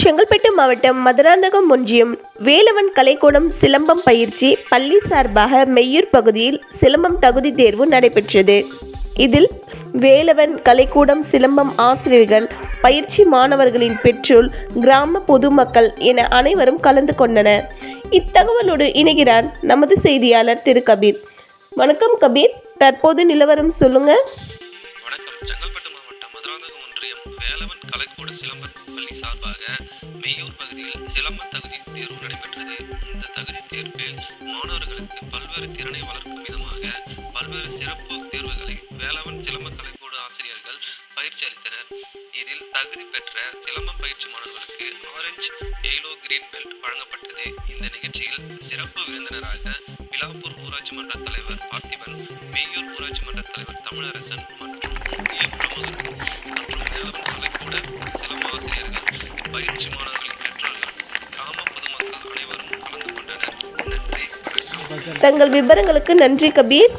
செங்கல்பட்டு மாவட்டம் மதுராந்தகம் ஒன்றியம் வேலவன் கலைக்கூடம் சிலம்பம் பயிற்சி பள்ளி சார்பாக மெய்யூர் பகுதியில் சிலம்பம் தகுதி தேர்வு நடைபெற்றது. இதில் வேலவன் கலைக்கூடம் சிலம்பம் ஆசிரியர்கள் பயிற்சி மாணவர்களின் பெற்றோர் கிராம பொதுமக்கள் என அனைவரும் கலந்து கொண்டனர். இத்தகவலோடு இணைகிறார் நமது செய்தியாளர் திரு கபீர். வணக்கம் கபீர். தற்போது நிலவரம் சொல்லுங்கள் ஒன்றியம் வேலவன் கலைக்கூட சிலம்ப பள்ளி சார்பாக மெய்யூர் பகுதியில் சிலம்ப தகுதி தேர்வு நடைபெற்றது. இந்த தகுதி தேர்வில் மாணவர்களுக்கு பல்வேறு திறனை வளர்க்கும் விதமாக பல்வேறு சிறப்பு தேர்வுகளை வேலவன் சிலம்ப கலைக்கூட ஆசிரியர்கள் பயிற்சி அளித்தனர். இதில் தகுதி பெற்ற சிலம்ப பயிற்சி மாணவர்களுக்கு ஆரஞ்சு எய்லோ கிரீன் பெல்ட் வழங்கப்பட்டது. இந்த நிகழ்ச்சியில் சிறப்பு விருந்தினராக விலாப்பூர் ஊராட்சி மன்ற தலைவர் பார்த்திபன் மேயூர் ஊராட்சி மன்ற தலைவர் தமிழரசன் மற்றும் மற்றும் சிலம்ப ஆசிரியர்கள் பயிற்சி மாணவர்களின் பெற்றோர்கள் கிராம பொதுமக்கள் அனைவரும் கலந்து கொண்டனர் நன்றி தங்கள் விவரங்களுக்கு நன்றி கபீர்.